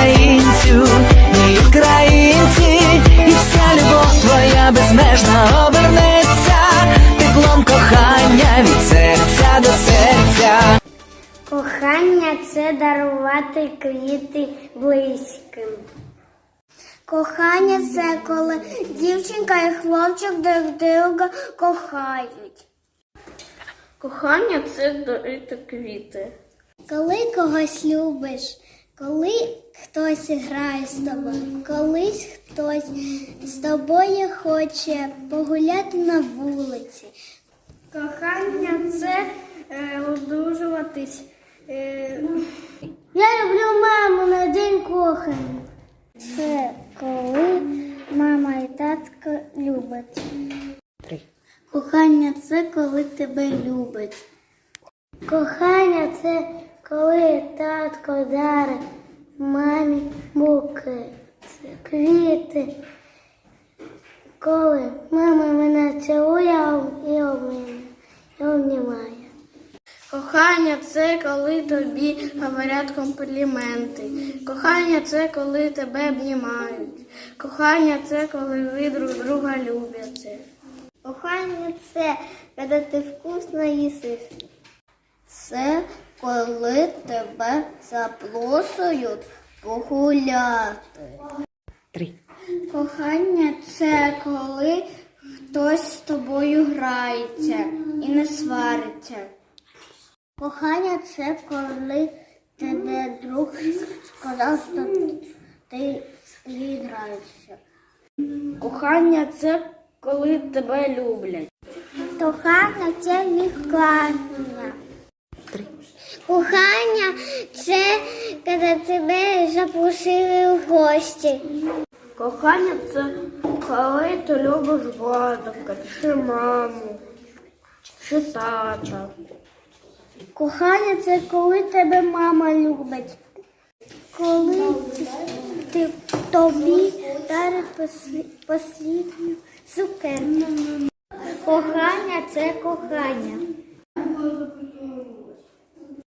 українцю, і українці, і вся любов твоя безмежна обернеться, теплом кохання від серця до серця. Кохання це дарувати квіти близьким. Кохання це коли дівчинка і хлопчик друг друга кохають. Кохання це дарити квіти. Коли когось любиш коли хтось грає з тобою, колись хтось з тобою хоче погуляти на вулиці. Кохання це е, одружуватись. Е, Я люблю маму на день кохання. Це коли мама і татко люблять. Три. Кохання це коли тебе любить. Кохання це коли татко дарить мамі муки, це квіти. Коли мама мене цілує і і обнімає. Кохання це коли тобі говорять компліменти. Кохання це коли тебе обнімають. Кохання це коли ви друг друга любите. Кохання це коли ти вкусно їсиш. Це коли тебе запросують погуляти. Три. Кохання це коли хтось з тобою грається і не свариться. Кохання це коли тебе друг сказав, що ти відграєшся. Кохання це коли тебе люблять. Кохання це відкладення. Кохання це коли тебе запросили в гості. Кохання це коли ти любиш батька, чи маму, чи тата. Кохання це коли тебе мама любить. Коли ти тобі дарить послідню цукерку. Кохання це кохання.